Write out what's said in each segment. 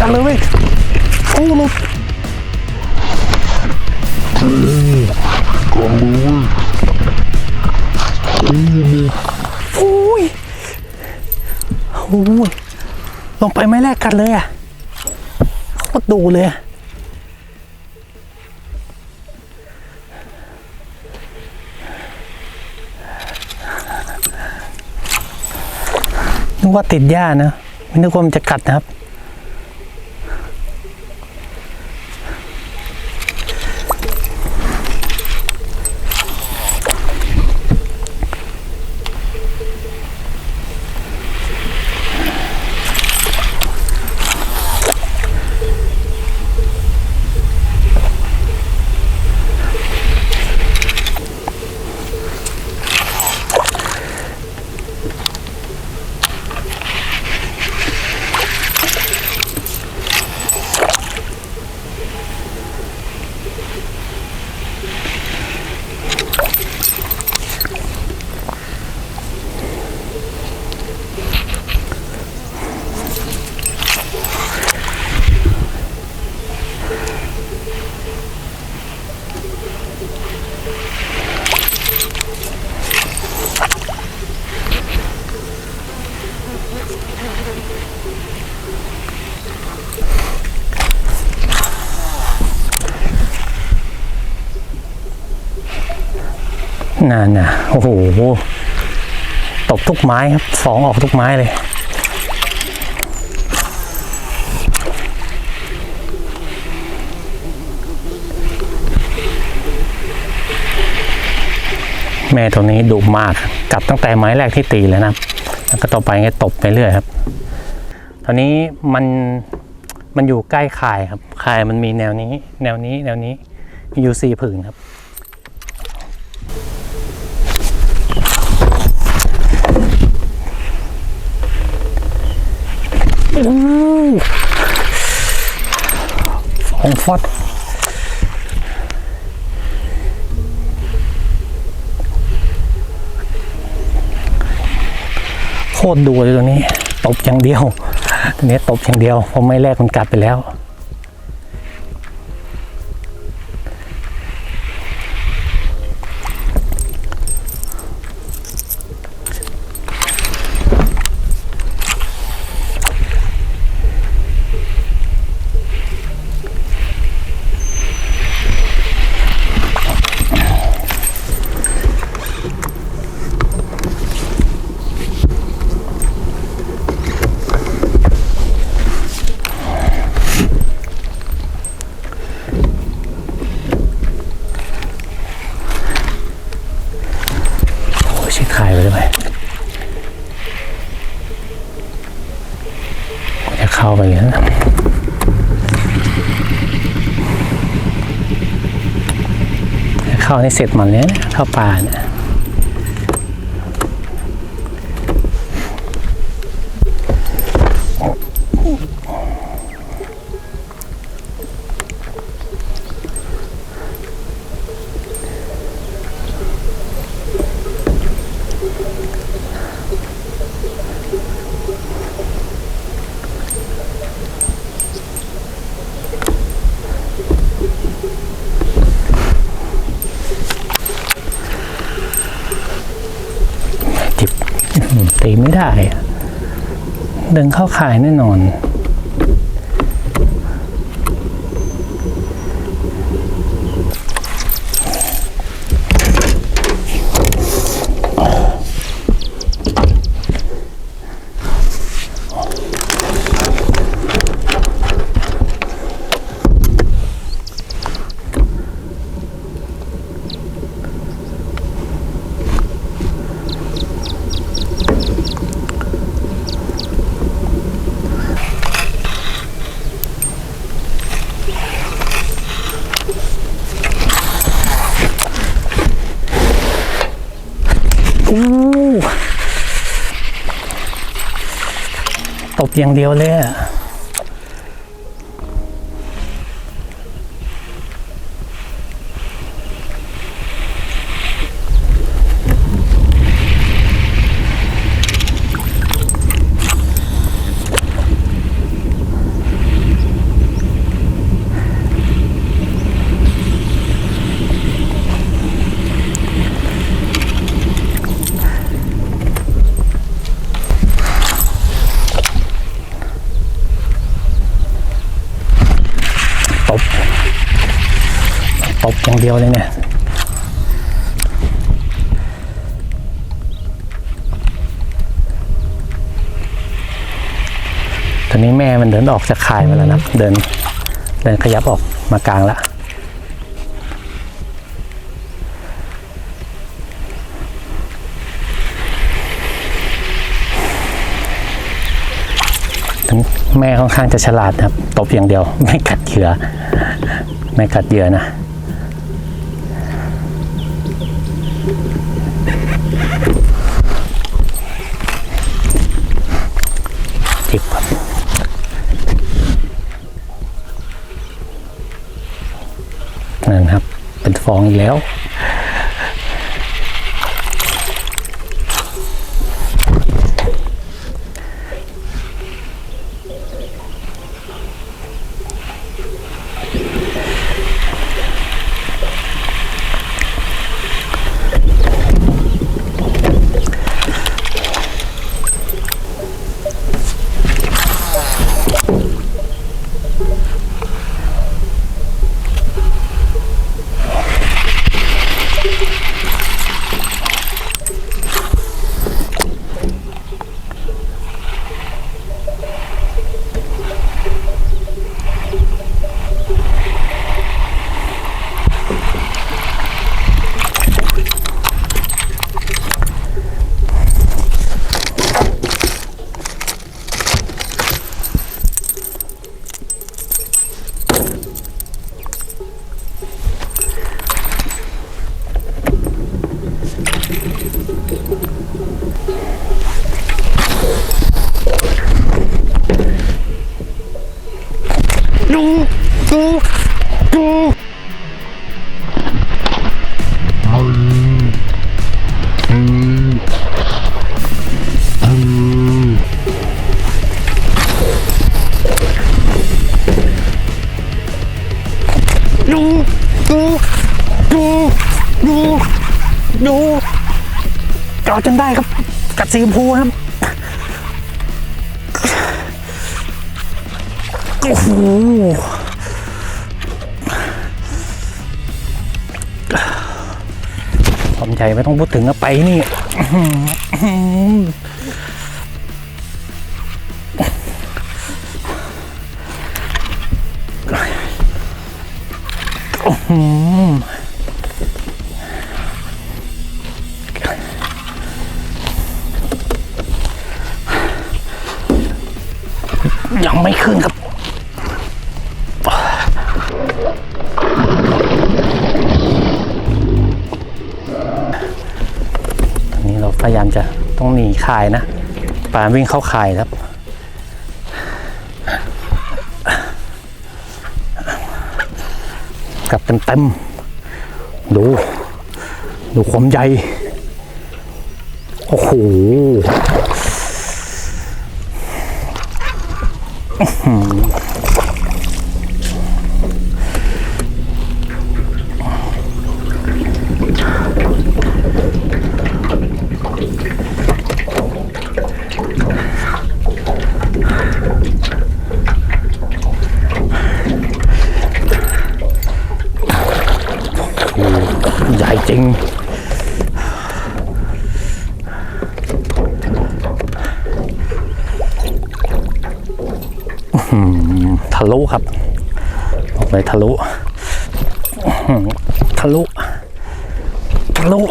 กันเลยเว้ยโอ้หลุดโอ้ยโอ้ยลงไปไม่แลกกันเลยอะโคตรดูเลยอะนึกว่าติดหญ้านะไม่นึกว่ามันจะกัดนะครับ น่าน่ะโอ้โห ตกทุกไม้ครับสองออกทุกไม้เลย แม่ตัวนี้ดุมากครับกัดตั้งแต่ไม้แรกที่ตีเลยนะ แล้วก็ต่อไปก็ตบไปเรื่อยครับตอนนี้มันมันอยู่ใกล้ข่ายครับข่ายมันมีแนวนี้ แนวนี้แนวนี้อยู่สี่ผืนครับ สองฟอดโคตรดูเลยตัวนี้ ตบอย่างเดียว ตัวนี้ตบอย่างเดียวเพราะไม่แรกมันกัดไปแล้ว ข้าให้เสร็จมันเลยนะเข้าป่าเนี่ย ตีไม่ได้เดินเข้าข่ายแน่นอน อู้ตบอย่างเดียวเลยอะ อย่างเดียวเลยเนี่ยตอนนี้แม่มันเดินออกจากข่ายมาแล้วนะเดินเดินขยับออกมากลางละทั้งแม่ค่อนข้างจะฉลาดนะครับ ตบอย่างเดียว ไม่กัดเหยื่อไม่กัดเหยื่อนะ จิบครับนั่นครับ เป็นฟองอีกแล้ว เกาจนได้ครับ กัดสีชมพูครับโอ้โหความใหญ่ไม่ต้องพูดถึงอะไปนี่ พยายามจะต้องหนีข่ายนะปลาวิ่งเข้าข่ายครับ กลับเต็มๆดู ดูความใหญ่ โอ้โหออหือใหญ่จริง อื้อหือทะลุครับออกเลยทะลุทะลุทะลุ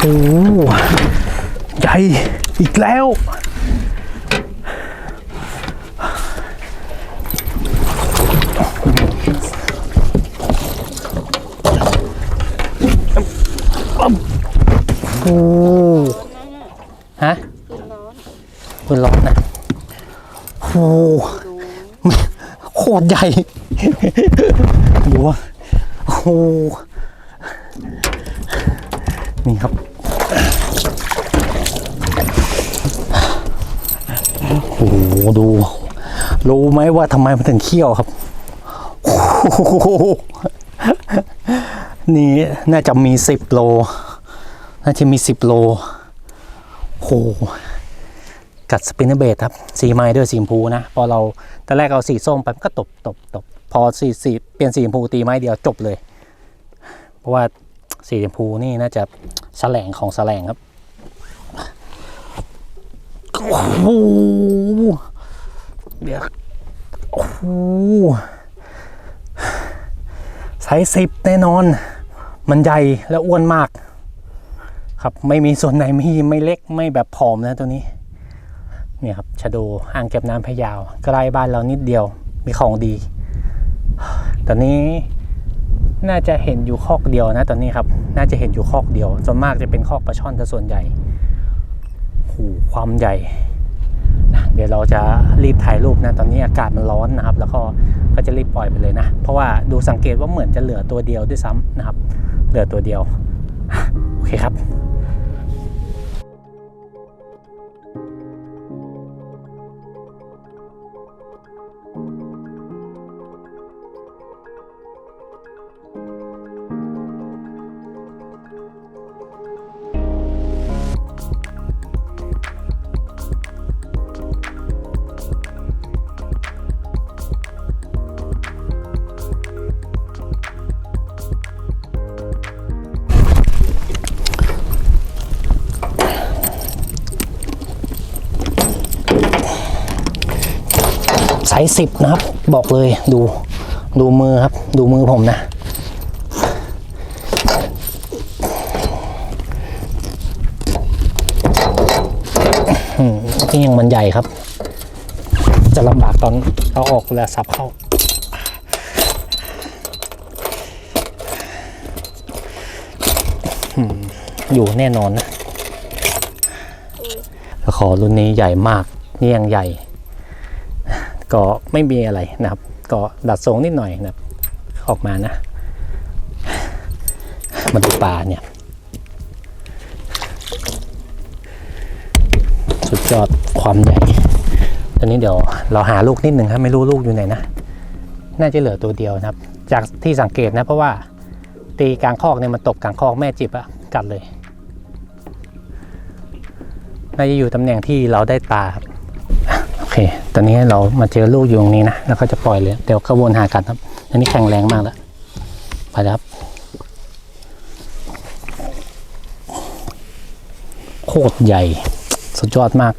โอ้โหใหญ่อีกแล้ว ฮะปืนร้อนนะโอ้โคตรใหญ่ดูว่าโอ้โหนี่ครับ โอ้โหดู รู้ไหมว่าทำไมมันถึงเขี้ยวครับโอ้นี่น่าจะมีสิบโล น่าจะมีสิบโลโหกัดสปินเนอร์เบดครับ สีไม้ด้วยสีชมพูนะ พอเราตอนแรกเอาสีส้มไปมันก็ตบตบตบพอสีสีเปลี่ยนสีชมพูตีไม้เดียวจบเลย เพราะว่าสีชมพูนี่น่าจะแสลงของแสลงครับโอ้โหเดี๋ยวโอ้โหไซส์สิบแน่นอน มันใหญ่และอ้วนมาก ครับไม่มีส่วนไหนไม่ไม่เล็กไม่แบบผอมนะตัวนี้เนี่ยครับชะโดอ่างเก็บน้ำพะยาวใกล้บ้านเรานิดเดียวมีของดี ตอนนี้น่าจะเห็นอยู่คอกเดียวนะตอนนี้ครับ น่าจะเห็นอยู่คอกเดียวส่วนมากจะเป็นคอกปลาช่อนซะส่วนใหญ่โหความใหญ่นะเดี๋ยวเราจะรีบถ่ายรูปนะตอนนี้อากาศมันร้อนนะครับ แล้วก็ก็จะรีบปล่อยไปเลยนะ เพราะว่าดูสังเกตว่าเหมือนจะเหลือตัวเดียวด้วยซ้ำนะครับ เหลือตัวเดียวโอเคครับ ส์สิบนะครับ บอกเลยดูดูมือครับ ดูมือผมนะอืมนี่ยังมันใหญ่ครับ จะลำบากตอนเอาออกเวลาสับเข้าอยู่แน่นอนนะขอรุ่นนี้ใหญ่มาก นี่ยังใหญ่ ก็ไม่มีอะไรนะครับ ก็ดัดทรงนิดหน่อยนะครับออกมานะ มาดูปลาเนี่ย สุดยอดความใหญ่ตอนนี้เดี๋ยวเราหาลูกนิดหนึ่งครับไม่รู้ลูกอยู่ไหนนะ น่าจะเหลือตัวเดียวนะครับ จากที่สังเกตนะเพราะว่าตีกลางคอกเนี่ยมันตกกลางคอกแม่จิบอะกัดเลย น่าจะอยู่ตำแหน่งที่เราได้ตาครับ ตอนนี้เรามาเจอลูกอยู่ตรงนี้นะ แล้วก็จะปล่อยเลย เดี๋ยวขบวนหากันครับ อันนี้แข็งแรงมากแล้ว ไปแล้วครับโคตรใหญ่ สุดยอดมาก